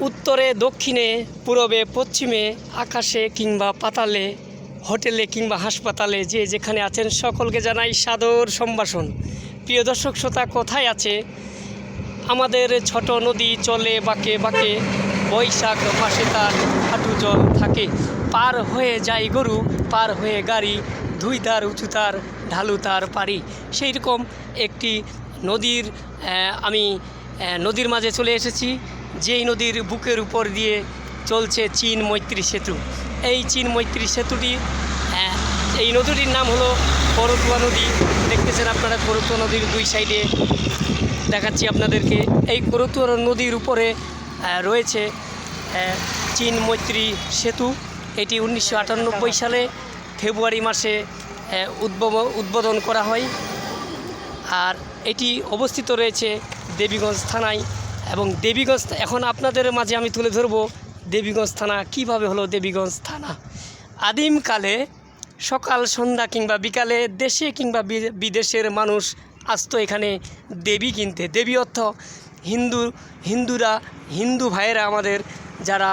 উত্তরে, দক্ষিণে, পূরবে, পশ্চিমে, আকাশে কিংবা পাতালে, হোটেলে কিংবা হাসপাতালে যে যেখানে আছেন সকলকে জানাই সাদর সম্ভাষণ। প্রিয় দর্শক শ্রোতা, কোথায় আছে? আমাদের ছোট নদী চলে বাঁকে বাঁকে, বৈশাখ মাসে তার হাঁটু জল থাকে। পার হয়ে যায় গরু, পার হয়ে গাড়ি ধুই তার উঁচু তার, ঢালু তার পারি সেই রকম একটি নদীর আমি নদীর মাঝে চলে এসেছি। যেই নদীর বুকের উপর দিয়ে চলছে চীন মৈত্রী সেতু। এই চীন মৈত্রী সেতুটি আহ, এই নদীটির নাম হলো করতুয়া নদী। দেখতেছেন আপনারা করতুয়া নদীর দুই সাইডে দেখাচ্ছি আপনাদেরকে। এই করতুয়ার নদীর উপরে রয়েছে চীন মৈত্রী সেতু। এটি উনিশশো আটানব্বই সালে ফেব্রুয়ারি মাসে উদ্ভব উদ্বোধন করা হয়। আর এটি অবস্থিত রয়েছে দেবীগঞ্জ থানায়। এবং দেবীগঞ্জ এখন আপনাদের মাঝে আমি তুলে ধরব দেবীগঞ্জ থানা, কীভাবে হলো দেবীগঞ্জ থানা? আদিমকালে সকাল, সন্ধ্যা কিংবা বিকালে দেশে কিংবা বিদেশের মানুষ আসতো এখানে দেবী কিনতে। দেবী অর্থ হিন্দু, হিন্দুরা, হিন্দু ভাইয়েরা আমাদের যারা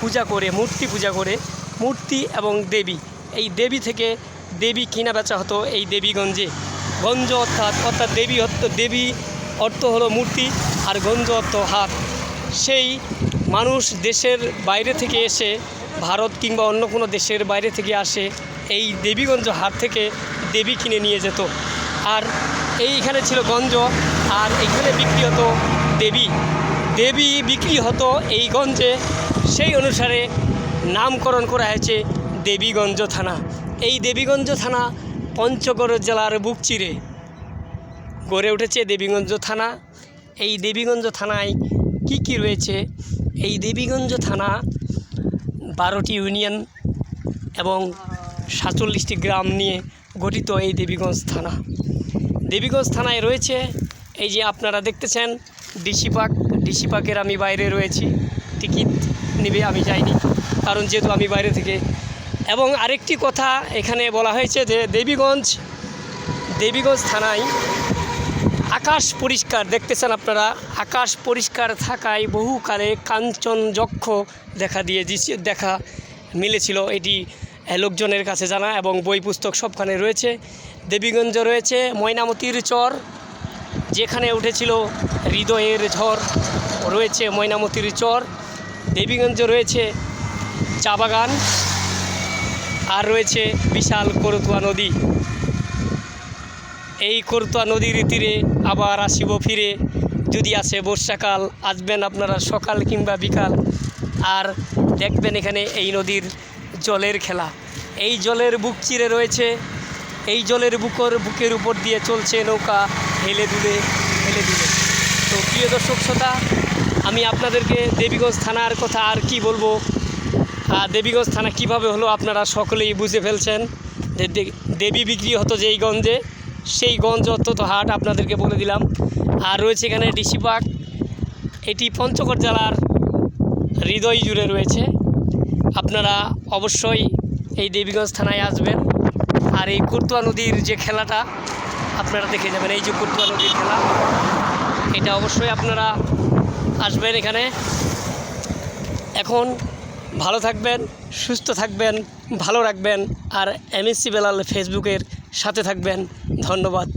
পূজা করে, মূর্তি পূজা করে, মূর্তি এবং দেবী। এই দেবী থেকে দেবী কিনা বেচা হতো এই দেবীগঞ্জে। গঞ্জ অর্থাৎ অর্থাৎ দেবী অর্থ দেবী অর্থ হলো মূর্তি আর গঞ্জ অর্থ হাত। সেই মানুষ দেশের বাইরে থেকে এসে ভারত কিংবা অন্য কোনো দেশের বাইরে থেকে আসে, এই দেবীগঞ্জ হাট থেকে দেবী কিনে নিয়ে যেত। আর এইখানে ছিল গঞ্জ, আর এখানে বিক্রি হতো দেবী। দেবী বিক্রি হতো এই গঞ্জে। সেই অনুসারে নামকরণ করা হয়েছে দেবীগঞ্জ থানা। এই দেবীগঞ্জ থানা পঞ্চগড় জেলার বুক চিরে। গড়ে উঠেছে দেবীগঞ্জ থানা। এই দেবীগঞ্জ থানায় কি কি রয়েছে? এই দেবীগঞ্জ থানা বারোটি ইউনিয়ন এবং সাতচল্লিশটি গ্রাম নিয়ে গঠিত এই দেবীগঞ্জ থানা। দেবীগঞ্জ থানায় রয়েছে, এই যে আপনারা দেখতেছেন, ডিসি পার্ক। ডিসি পার্কের আমি বাইরে রয়েছি, টিকিট নিবে আমি যাইনি, কারণ যেহেতু আমি বাইরে থেকে। এবং আরেকটি কথা এখানে বলা হয়েছে যে দেবীগঞ্জ দেবীগঞ্জ থানায় আকাশ পরিষ্কার, দেখতেছেন আপনারা? আকাশ পরিষ্কার থাকায় বহুকালে কাঞ্চন যক্ষ দেখা দিয়ে দেখা মিলেছিল। এটি লোকজনের কাছে জানা এবং বই পুস্তক সবখানে রয়েছে। দেবীগঞ্জ রয়েছে ময়নামতির চর, যেখানে উঠেছিল হৃদয়ের ঝড়। রয়েছে ময়নামতির চর, দেবীগঞ্জ রয়েছে চা বাগান, আর রয়েছে বিশাল করতুয়া নদী। এই করতুয়া নদীর তীরে আবার আসিব ফিরে। যদি আসে বর্ষাকাল, আসবেন আপনারা সকাল কিংবা বিকাল। আর দেখবেন এখানে এই নদীর জলের খেলা। এই জলের বুক চিরে রয়েছে। এই জলের বুকর বুকের উপর দিয়ে চলছে নৌকা হেলে দুলে হেলে দুলে। তো প্রিয় দর্শক শ্রোতা, আমি আপনাদেরকে দেবীগঞ্জ থানার কথা আর কি বলব? আর দেবীগঞ্জ থানা কীভাবে হলো আপনারা সকলেই বুঝে ফেলছেন। দেবী বিক্রি হতো যেই গঞ্জে। সেই গঞ্জ অত্যন্ত হাট আপনাদেরকে বলে দিলাম। আর রয়েছে এখানে ডিসি পার্ক। এটি পঞ্চগড় জেলার হৃদয় জুড়ে রয়েছে। আপনারা অবশ্যই এই দেবীগঞ্জ থানায় আসবেন। আর এই কুর্তুয়া নদীর যে খেলাটা, আপনারা দেখে যাবেন। এই যে কুর্তুয়া নদীর খেলা, এটা অবশ্যই আপনারা আসবেন এখানে। এখন ভালো থাকবেন, সুস্থ থাকবেন, ভালো রাখবেন। আর এমএসসি বেলাল ফেসবুকের সাথে থাকবেন। ধন্যবাদ।